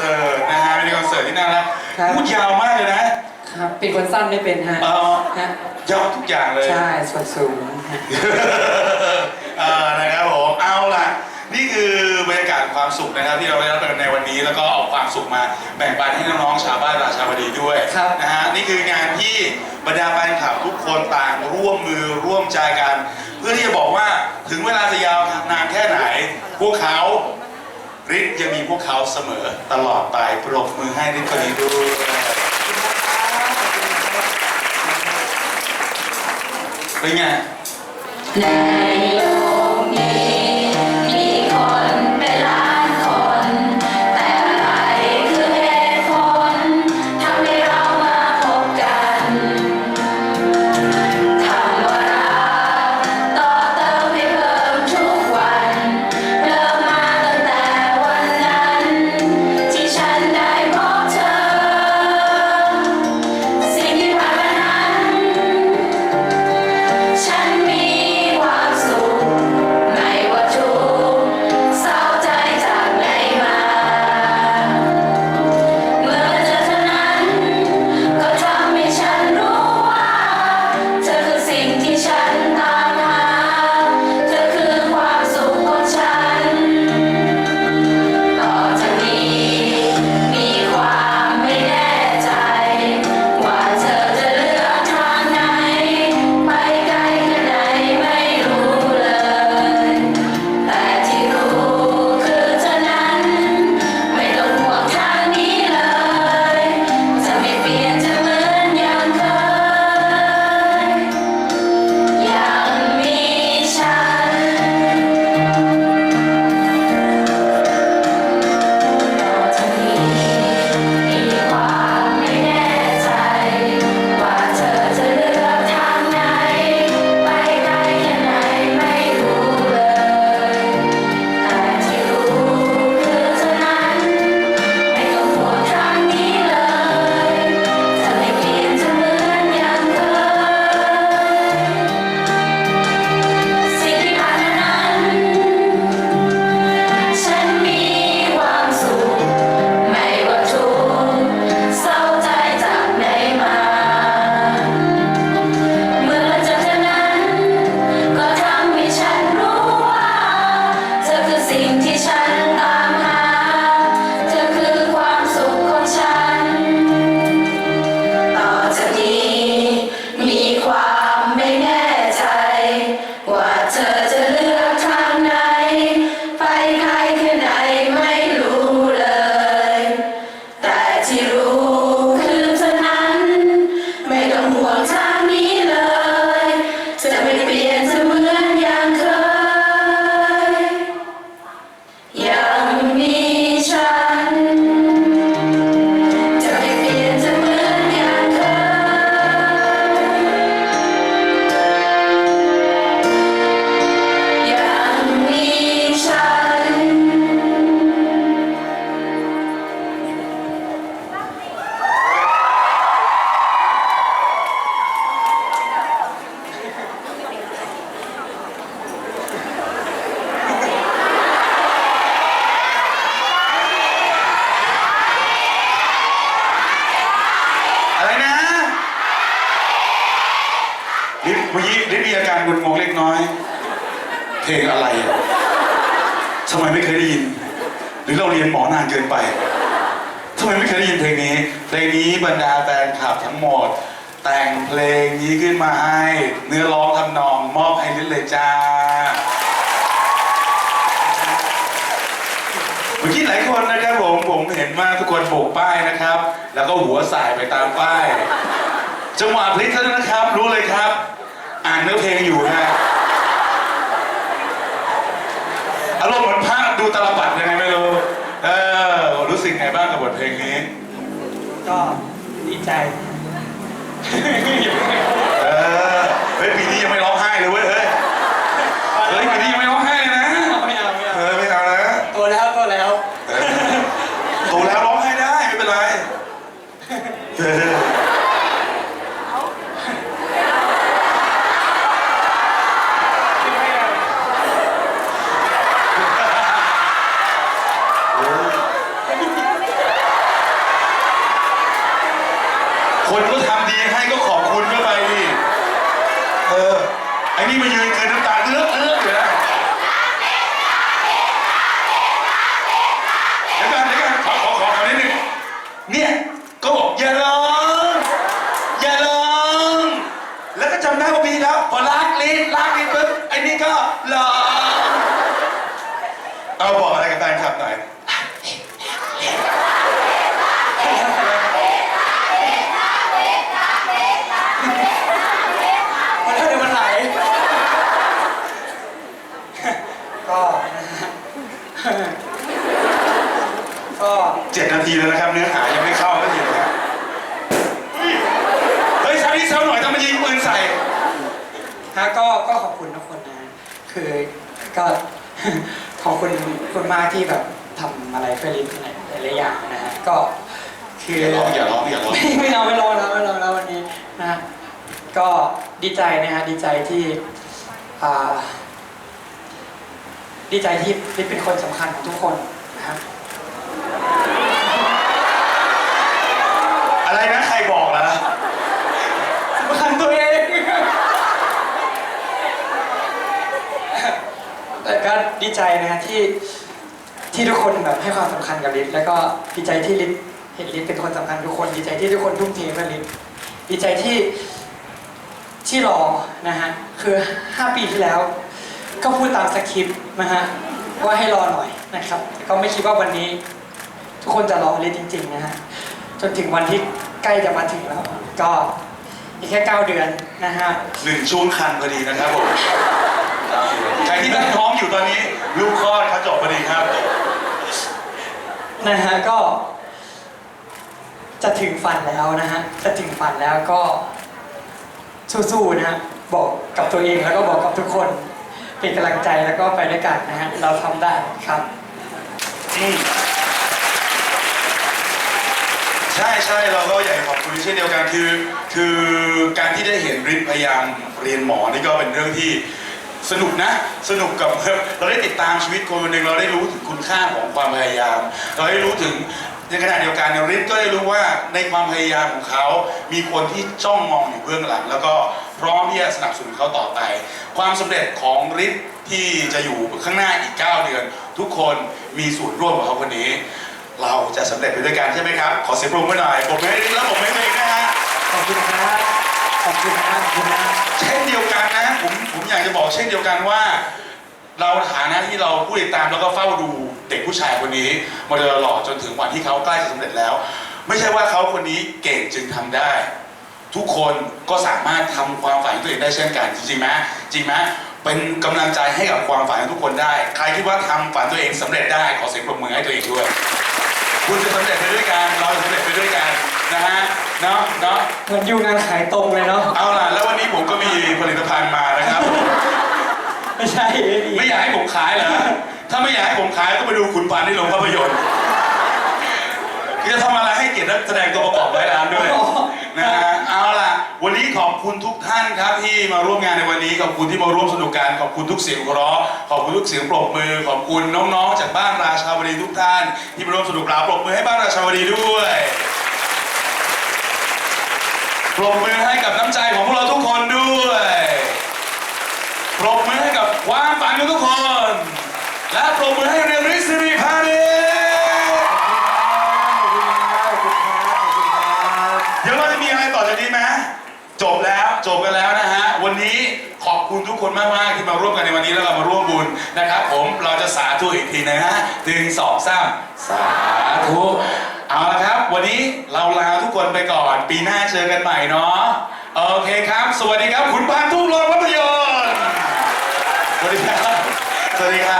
เสิร์ตนะฮะเป็นคอนเสิร์ตที่น่ารักครับ พูดยาวมากเลยนะครับเป็นคนสั้นไม่เป็นฮะเออฮะยาวทุกอย่างเลย ใช่ส่วนสูงฮะ เออนะครับผมเอาล่ะ นี่คือบรรยากาศความสุขนะครับ ที่เราได้รับกันในวันนี้แล้วก็เอาความสุขมาแบ่งปันให้น้องๆชาวบ้านราชาวดีด้วยครับ นะฮะนี่คืองานที่บรรดาแฟนคลับทุกคนต่างร่วมมือร่วมใจกัน เพื่อที่จะบอกว่าถึงเวลาจะยาวนานแค่ไหน พวกเขา ฤทธิ์ยังมีพวกเขาเสมอตลอดไปปรบมือให้ฤทธิ์คนนี้ด้วยเป็นไง ทำไมไม่เคยได้ยิน หรือเราเรียนหมอนานเกินไปทำไมไม่เคยได้ยินเพลงนี้ เพลงนี้บรรดาแฟนคลับทั้งหมด แต่งเพลงนี้ขึ้นมาให้ เนื้อร้องทำนองมอบให้ลิศเลยจ้าเมื่อกี้หลายคนนะครับผมผมเห็นว่าทุกคนโบกป้ายนะครับ แล้วก็หัวสายไปตามป้าย จังหวะพลิกเท่านั้นนะครับ รู้เลยครับ อ่านเนื้อเพลงอยู่นะอารมณ์เหมือนพระ ดูตาลปัดยังไงไม่รู้ เออ รู้สึกไงบ้างกับบทเพลงนี้ ก็ดีใจ เนี่ยก็บอกอย่าร้องอย่าร้องแล้วก็จำได้ว่าปีแล้วพอลากลิ้นลากลิ้นปุ๊บไอ้นี่ก็ร้องเอาบอกอะไรกับแฟนคลับหน่อยมันเท่าเดิมมันไหล ก็นะฮะ เจ็ดนาทีแล้วนะครับ เนื้อหายังไม่เข้าก็ทีนะเฮ้ยเช้านี้เช้าหน่อยต้องมายิงปืนใส่ฮะก็ก็ขอบคุณทุกคนนะคือก็ขอบคุณคุณมากที่แบบทำอะไรเพื่อลิฟหลายๆอย่างนะฮะก็คืออย่าร้องอย่าร้องอย่าร้องไม่ไม่เอาไม่ร้อแล้วไม่ร้องแล้ววันนี้นะก็ดีใจนะฮะดีใจที่ดีใจที่ลิฟเป็นคนสำคัญของทุกคนนะครับ อะไรนะใครบอกล่ะสำคัญตัวเอง แต่ก็ดีใจนะฮะที่ที่ทุกคนแบบให้ความสำคัญกับลิศแล้วก็ดีใจที่ลิศเห็นลิศเป็นคนสำคัญทุกคน ดีใจที่ทุกคนทุ่มเทเพื่อลิศดีใจที่ที่รอนะฮะคือ 5 ปีที่แล้ว ก็พูดตามสคริปต์นะฮะว่าให้รอหน่อยนะครับแต่ก็ไม่คิดว่าวันนี้ ทุกคนจะรอลิศจริง ๆ นะฮะ จนถึงวันที่ใกล้จะมาถึงแล้ว ก็อีกแค่ 9 เดือนนะฮะ หนึ่งช่วงคันพอดีนะครับผมใครที่ตั้งท้องอยู่ตอนนี้ลูกคลอดเขาจบพอดีครับ นะฮะก็ จะถึงฝันแล้วนะฮะ จะถึงฝันแล้วก็ สู้ๆนะฮะบอกกับตัวเองแล้วก็บอกกับทุกคน เป็นกำลังใจแล้วก็ไปด้วยกันนะฮะเราทำได้ครับ อืม ใช่ใช่เราก็อยากจะขอบคุณเช่นเดียวกันคือ คือการที่ได้เห็นริทพยายามเรียนหมอนี่ก็เป็นเรื่องที่สนุกนะ สนุกกับเราได้ติดตามชีวิตคนคนหนึ่งเราได้รู้ถึงคุณค่าของความพยายาม เราได้รู้ถึงในขณะเดียวกันเนี่ยริทก็ได้รู้ว่าในความพยายามของเขา มีคนที่จ้องมองอยู่เบื้องหลัง แล้วก็พร้อมที่จะสนับสนุนเขาต่อไป ความสำเร็จของริทที่จะอยู่ข้างหน้าอีก 9 เดือน ทุกคนมีส่วนร่วมกับเขาคนนี้ เราจะสำเร็จไปด้วยกันใช่ไหมครับ ขอเสียงปรบมือหน่อยผมให้ริทแล้วผมให้ตัวเองนะฮะขอบคุณครับขอบคุณนะขอบคุณนะเช่นเดียวกันนะผมผมอยากจะบอกเช่นเดียวกันว่า เราฐานะที่เราผู้ติดตามแล้วก็เฝ้าดูเด็กผู้ชายคนนี้มาโดยตลอดจนถึงวันที่เขาใกล้จะสำเร็จแล้ว ไม่ใช่ว่าเขาคนนี้เก่งจึงทำได้ ทุกคนก็สามารถทำความฝันของตัวเองได้เช่นกันจริงๆไหมจริงไหมเป็นกำลังใจให้กับความฝันของทุกคนได้ ใครคิดว่าทำฝันตัวเองสำเร็จได้ขอเสียงปรบมือให้ตัวเองด้วย คุณจะสำเร็จไปด้วยกันเราจะสำเร็จไปด้วยกันนะฮะเนาะเนาะเหมือนอยู่งานขายตรงเลยเนาะเอาล่ะแล้ววันนี้ผมก็มีผลิตภัณฑ์มานะครับ ไม่ใช่ไม่มีไม่อยากให้ผมขายเหรอถ้าไม่อยากให้ผมขายก็ไปดูขุนพันธ์ที่โรงภาพยนตร์คือจะทำอะไรให้เกียรตินักแสดงตัว วันนี้ขอบคุณทุกท่านครับที่มาร่วมงานในวันนี้ ขอบคุณที่มาร่วมสนุกกัน ขอบคุณทุกเสียงหัวเราะขอบคุณทุกเสียงปรบมือ ขอบคุณน้องๆ จากบ้านราชาวดีทุกท่าน ที่มาร่วมสนุกลาปรบมือให้บ้านราชาวดีด้วย ปรบมือให้กับน้ำใจของพวกเราทุกคนด้วย ปรบมือให้กับความฝันของทุกคน และปรบมือให้ คุณทุกคนมากๆที่มาร่วมกันในวันนี้แล้วเรามาร่วมบุญนะครับ ผมเราจะสาธุอีกทีนะฮะถึงสองสามสาธุเอาละครับ วันนี้เราลาทุกคนไปก่อน ปีหน้าเจอกันใหม่เนาะโอเคครับ สวัสดีครับ คุณปานทุ่งโรงภาพยนตร์สวัสดีครับ สวัสดีครับ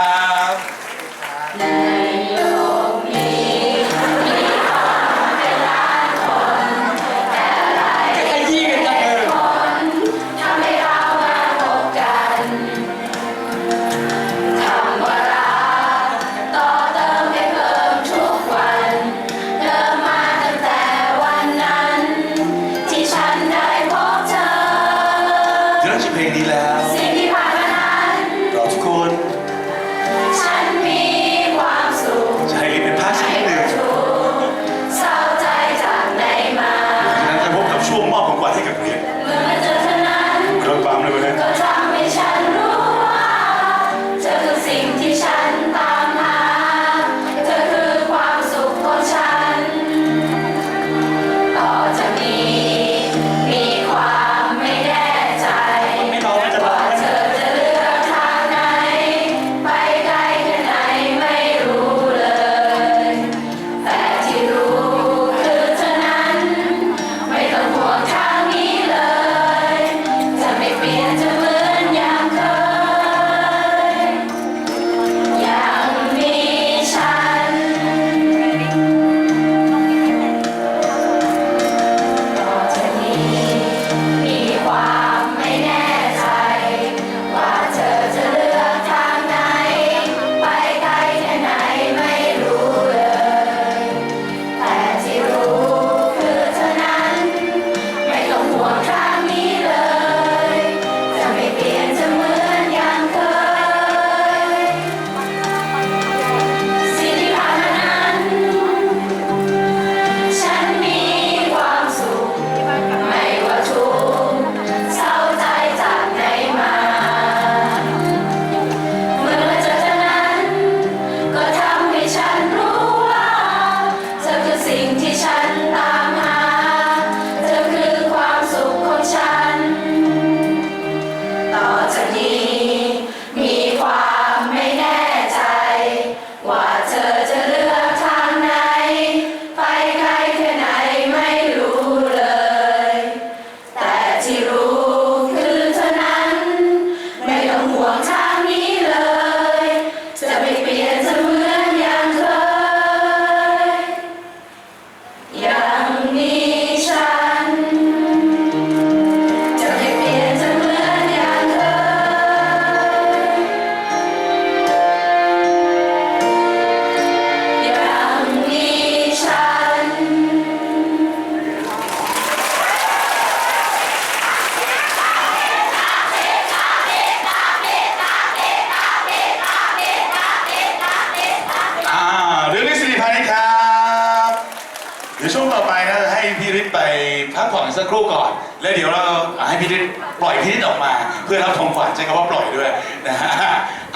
พี่นิดปล่อยพี่นิดออกมา เพื่อรับของขวัญใช้คำว่าปล่อยด้วยนะฮะ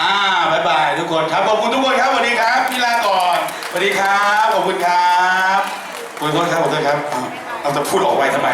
อ่าบายบายทุกคนครับขอบคุณทุกคนครับสวัสดีครับพี่ลาก่อนสวัสดีครับขอบคุณครับขอบคุณครับขอบคุณครับเราจะพูดออกไปทำไม